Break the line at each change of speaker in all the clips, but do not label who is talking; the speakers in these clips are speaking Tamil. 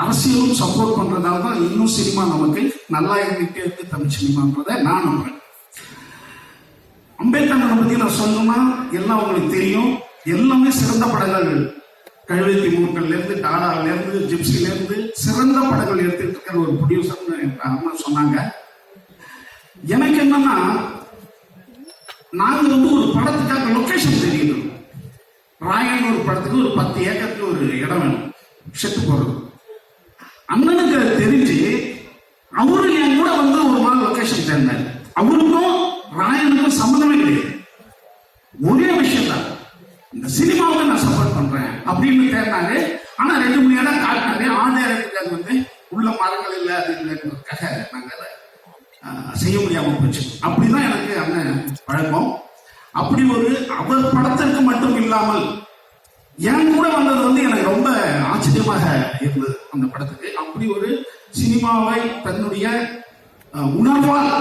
அரசியலும் சப்போர்ட் பண்றதால தான் இன்னும் சினிமா நமக்கு நல்லா இருந்துகிட்டே இருக்கு தமிழ் சினிமான்றத நான் நம்புறேன். அம்பேத்கர் பத்தி நான் சொல்லணும்னா எல்லாம் உங்களுக்கு தெரியும். எல்லாமே சிறந்த படங்கள். கழுவத்தி மூக்கள்ல இருந்து டாடால இருந்து ஜிப்சில இருந்து சிறந்த படங்கள் எடுத்துட்டு இருக்கிற ஒரு ப்ரொடியூசர் சொன்னாங்க. எனக்கு என்னன்னா நாங்க வந்து ஒரு படத்துக்காக லொக்கேஷன் தெரியணும் ராயன் படத்துக்கு ஒரு பத்து ஏக்கருக்கு ஒரு இடம் வேணும். செத்து போறது. அண்ணனுக்கு தெரிஞ்சு அவரு என் கூட வந்து ஒரு நாள் லொகேஷன் சேர்ந்தார் அவருக்கும் ராயனுக்கும் சம்மந்தமே கிடையாது. ஒரே விஷயம் தான் இந்த சினிமாவுக்கு நான் சப்போர்ட் பண்றேன் அப்படின்னு தேடினாரு. ஆனா ரெண்டு மணி நேரம் காட்டினாரு ஆண்டியாருக்கு அது வந்து உள்ள மரங்கள் இல்லை அப்படிங்கிறதுக்காக இல்லைன்றதுக்காக நாங்க அதை செய்ய முடியாம போச்சு. அப்படிதான் எனக்கு அண்ணன் பழக்கம். அப்படி ஒரு அவர் படத்திற்கு மட்டும் இல்லாமல் என் கூட வந்தது வந்து எனக்கு ரொம்ப ஆச்சரியமாக இருந்தது அந்த படத்துக்கு. அப்படி ஒரு சினிமாவை தன்னுடைய உணர்வால்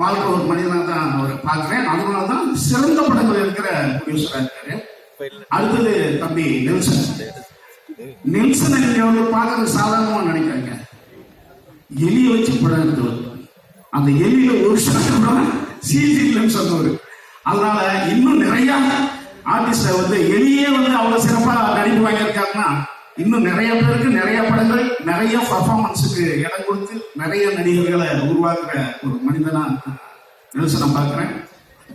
வாழ்க்கை ஒரு மனிதனாக தான் அவரை பார்க்கிறேன். அதனாலதான் சிறந்த படங்கள் இருக்கிற ப்ரொடியூசரா இருக்காரு. அடுத்தது தம்பி நெல்சன். நெல்சனை நீங்க வந்து பார்க்கறது சாதாரணமா நினைக்கிறாங்க எலியை வச்சு படம் எடுத்தவர். அந்த எலியில ஒரு சட்டம் சிஜி இல்லைன்னு சொன்னவர் அதனால இன்னும் நிறைய ஆர்டிஸ்ட வந்து எலியே வந்து அவ்வளவு சிறப்பா நடிப்பு வாங்கியிருக்காருன்னா இன்னும் நிறைய பேருக்கு நிறைய படங்கள் நிறைய பர்ஃபார்மன்ஸுக்கு இடம் கொடுத்து நிறைய நடிகர்களை உருவாக்குற ஒரு மனிதனா நெல்சனம் பார்க்கிறேன்.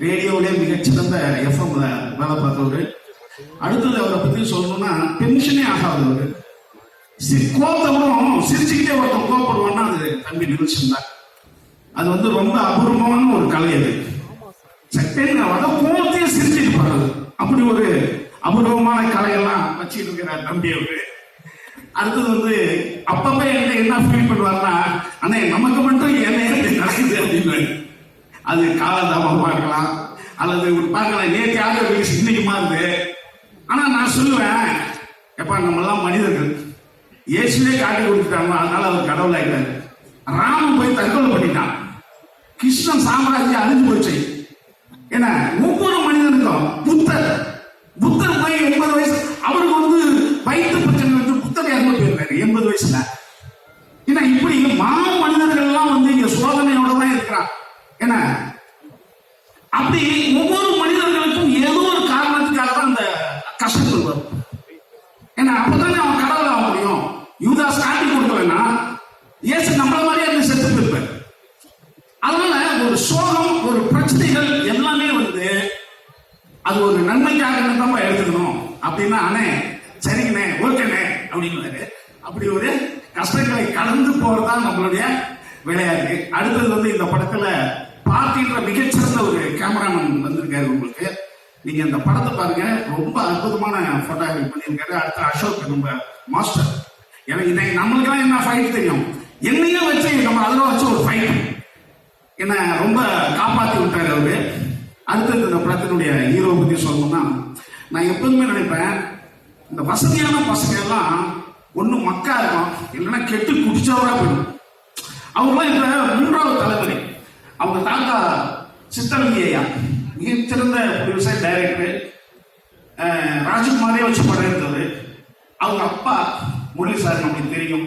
ரேடியோவிலே மிகச்சிறந்த எஃப்எம்ல வேலை பார்த்தவர். அடுத்தது அவரை பத்தி சொல்லணும்னா டென்ஷனே ஆகாதவர். கோத்தவரும் சிரிச்சுக்கிட்டே ஒருத்தன் கோப்படுவான்னா அது தம்பி நிமிஷம் தான். அது வந்து ரொம்ப அபூர்வமான ஒரு கலை அது. சட்டேன்னு வர கோபத்தையே சிரிச்சுட்டு போறது. அப்படி ஒரு அபூர்வமான கலையெல்லாம் வச்சுட்டு இருக்கிறார் தம்பி அவரு. அடுத்தது வந்து அப்பப்ப என்கிட்ட என்ன ஃபீல் பண்ணுவாருன்னா அண்ணே நமக்கு மட்டும் என்ன நடக்குது அப்படின்னு. அது காலதாமமா இருக்கலாம். அல்லது பார்க்கலாம் நேற்று ரிலீஸ் இன்னைக்கு மாறுது ஆனா நான் சொல்லுவேன் எப்பா நம்ம எல்லாம் மனிதர்கள். இயேசுவே காட்டி கொடுத்துட்டாங்க அதனால அவர் கடவுள் ஆயிட்டாரு. ராமன் போய் தற்கொலை பண்ணிட்டான். கிருஷ்ணன் சாம்ராஜ்யம் அழிஞ்சு போச்சு. ஏன்னா ஒவ்வொரு மனிதனுக்கும் புத்தர் புத்தர் போய் என்ன? அப்படி ஒவ்வொரு மனிதர்களுக்கும் ஏதோ ஒரு காரணத்துக்காக தான் அந்த கஷ்டங்கள் வரும் ஏன்னா அப்பதானே அவன் கடவுள் ஆக முடியும்? யூதாஸ் காட்டி கொடுக்கலன்னா இயேசு நம்மள மாதிரியே இருந்து செத்து போயிருப்பார். அதனால ஒரு சோகம் ஒரு பிரச்சனைகள் எல்லாமே வந்து அது ஒரு நன்மைக்காக நம்ம எடுத்துக்கணும்? அப்படின்னா அண்ணே சரிங்கண்ணே ஓகேண்ணே அப்படின்னு அப்படி ஒரு கஷ்டங்களை கடந்து போறதா நம்மளுடைய விளையாடுது அடுத்தது வந்து இந்த படத்துல பார்ட்டின்ற மிகச்சிறந்த ஒரு கேமராமேன் வந்திருக்காரு உங்களுக்கு. நீங்க இந்த படத்தை பாருங்க. ரொம்ப அற்புதமான போட்டோகிராஃபி பண்ணியிருக்காரு. அடுத்த அசோக் நம்ம மாஸ்டர் எனக்கு இன்னைக்கு நம்மளுக்கெல்லாம் என்ன ஃபைட் தெரியும்? என்னையும் வச்சு நம்ம அதில் வச்சு ஒரு ஃபைட் என்ன ரொம்ப காப்பாத்தி விட்டாரு அவரு. அடுத்தது இந்த படத்தினுடைய ஹீரோ பத்தி சொல்லணும்னா நான் எப்போதுமே நினைப்பேன் இந்த வசதியான பசங்க எல்லாம் ஒண்ணு மக்கா இருக்கும் இல்லைன்னா கெட்டு குடிச்சவரா போயிடும். அவங்களாம் இப்ப மூன்றாவது தலைமுறை அவங்க தாத்தா சித்தரங்கய்யா மிகச்சிறந்த விவசாய டைரக்டர் ராஜ்குமாரே வச்சு படம் எடுத்தது அவங்க அப்பா முரளி சார் நம்மளுக்கு தெரியும்.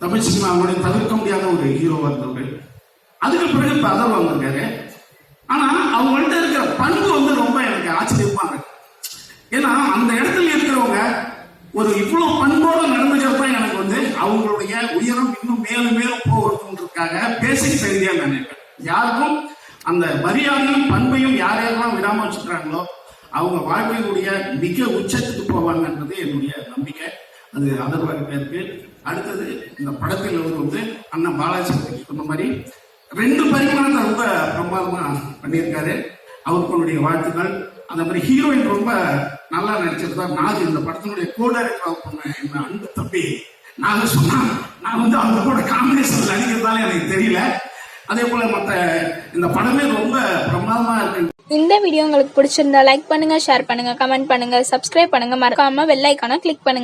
தமிழ் சினிமாவுடைய தவிர்க்க முடியாத ஒரு ஹீரோவா இருந்தவர். அதுக்கு பிறகு இப்ப அதர் வந்திருக்காரு. ஆனா அவங்கள்ட்ட இருக்கிற பண்பு வந்து ரொம்ப எனக்கு ஆச்சரியமா இருக்கு. ஏன்னா அந்த இடத்துல இருக்கிறவங்க ஒரு இவ்வளவு பண்போட நடந்துக்கிறப்ப வந்து அவங்களுடைய உயரம் இன்னும் மேலும் மேலும் போகிறதுக்காக பேசிக் செய்தியா நினைப்பேன் யாருக்கும் அந்த மரியாதையும் பண்பையும் யாரையெல்லாம் விடாம வச்சுக்கிறாங்களோ அவங்க வாழ்க்கையினுடைய மிக உச்சத்துக்கு போவாங்கன்றது என்னுடைய நம்பிக்கை. அது அதர்வாக பேருக்கு அடுத்தது இந்த படத்தில் வந்து வந்து அண்ணன் பாலாஜி சொன்ன மாதிரி ரெண்டு பரிமாணத்தை ரொம்ப பிரமாதமா பண்ணியிருக்காரு. அவருக்குடைய வாழ்த்துக்கள். அந்த மாதிரி ஹீரோயின் ரொம்ப நல்லா நடிச்சிருந்தா நாகு இந்த படத்தினுடைய கோ டைரக்டர் பண்ண என்ன அன்பு தம்பி. நாக சொன்னா நான் வந்து அவங்க கூட காம்பினேஷன் நடிக்கிறதால எனக்கு தெரியல. அதே போல மத்த இந்த படமே ரொம்ப பிரமாதமா இருக்கு.
இந்த வீடியோ உங்களுக்கு பிடிச்சிருந்தா லைக் பண்ணுங்க ஷேர் பண்ணுங்க கமெண்ட் பண்ணுங்க சப்ஸ்கிரைப் பண்ணுங்க. மறக்காம வெள்ளைக்கான கிளிக் பண்ணுங்க.